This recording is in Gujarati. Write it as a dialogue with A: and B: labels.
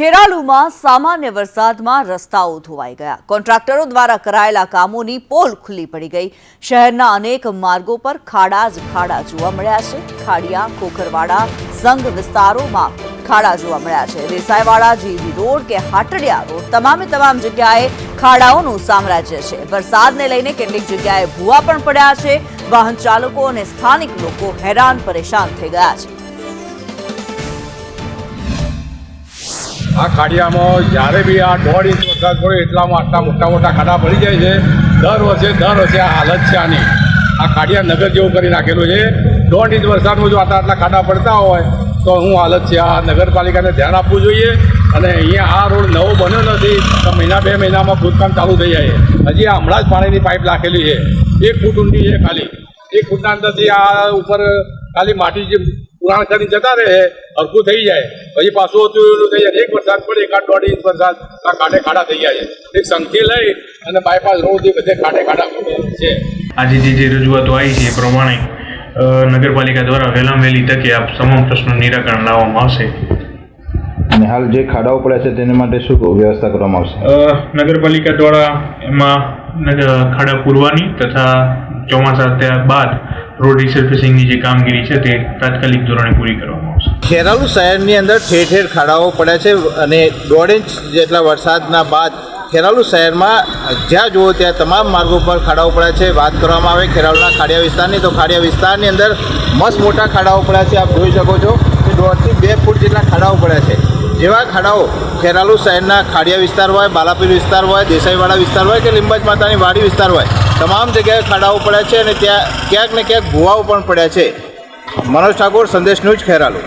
A: ખેરાલુમાં સામાન્ય વરસાદમાં રસ્તાઓ ધોવાઈ ગયા. કોન્ટ્રાક્ટરો દ્વારા કરાયેલા કામોની પોલ ખુલ્લી પડી ગઈ. શહેરના અનેક માર્ગો પર ખાડા જ ખાડા જોવા મળ્યા છે. ખાડિયા, કોખરવાડા, સંઘ વિસ્તારોમાં ખાડા જોવા મળ્યા છે. રેસાઈવાડા જીવી રોડ કે હાટડિયા રોડ તમામે તમામ જગ્યાએ ખાડાઓનું સામ્રાજ્ય છે. વરસાદને લઈને કેટલીક જગ્યાએ ભૂવા પણ પડ્યા છે. વાહન ચાલકો અને સ્થાનિક લોકો હેરાન પરેશાન થઈ ગયા છે.
B: આ ખાડિયામાં જ્યારે બી આ દોઢ ઇંચ વરસાદ પડે એટલામાં આટલા મોટા મોટા ખાડા પડી જાય છે. દર વર્ષે દર વર્ષે આ હાલત છે આની. આ ખાડિયા નગર જેવું કરી નાખેલું છે. દોઢ ઇંચ વરસાદમાં જો આટલા આટલા ખાડા પડતા હોય, તો હું હાલત છે? આ નગરપાલિકાને ધ્યાન આપવું જોઈએ અને અહીંયા આ રોડ નવો બન્યો નથી, તો મહિના બે મહિનામાં ખોદકામ ચાલુ થઈ જાય. હજી આ હમણાં જ પાણીની પાઇપ રાખેલી છે. એક ફૂટ ઊંડી છે ખાલી. એક ફૂટના અંદરથી આ ઉપર ખાલી માટી જે પુરાણ કરીને જતા રહે હરખું થઈ જાય. પછી પાછું હતું એવું થઈ જાય. એક વરસાદ પડે એકાદ દોઢ ઇંચ વરસાદ આ ખાડે ખાડા થઈ જાય. છે એક સંખી લઈ અને બાયપાસ રોડથી બધે કાંઠે ખાડા છે.
C: આજે જે જે રજૂઆતો આવી છે એ પ્રમાણે નગરપાલિકા દ્વારા વહેલામ વહેલી તકે આ તમામ પ્રશ્નો નિરાકરણ લાવવામાં આવશે.
D: અને હાલ જે ખાડાઓ પડ્યા છે તેના માટે શું વ્યવસ્થા કરવામાં આવશે?
C: નગરપાલિકા દ્વારા એમાં નગર ખાડા પૂરવાની તથા ચોમાસા ત્યાર બાદ રોડ રિસર્ફેસિંગની જે કામગીરી છે તે તાત્કાલિક ધોરણે પૂરી કરવામાં આવશે.
E: ખેરાલુ શહેરની અંદર ઠેર ઠેર ખાડાઓ પડ્યા છે અને દોઢ ઇંચ જેટલા વરસાદના બાદ ખેરાલુ શહેરમાં જ્યાં જુઓ ત્યાં તમામ માર્ગો પર ખાડાઓ પડ્યા છે. વાત કરવામાં આવે ખેરાલુના ખાડિયા વિસ્તારની, તો ખાડિયા વિસ્તારની અંદર મસ્ત મોટા ખાડાઓ પડ્યા છે. આપ જોઈ શકો છો કે દોઢથી બે ફૂટ જેટલા ખાડાઓ પડ્યા છે. જેવા ખાડાઓ ખેરાલુ શહેરના ખાડિયા વિસ્તાર હોય, બાલાપીર વિસ્તાર હોય, દેસાઈવાડા વિસ્તાર હોય કે લીંબજ માતાની વાડી વિસ્તાર હોય, તમામ જગ્યાએ ખાડાઓ પડ્યા છે અને ત્યાં ક્યાંક ને ક્યાંક ભૂવાઓ પણ પડ્યા છે. મનોજ ઠાકોર, સંદેશ ન્યૂઝ ખેરાલુ.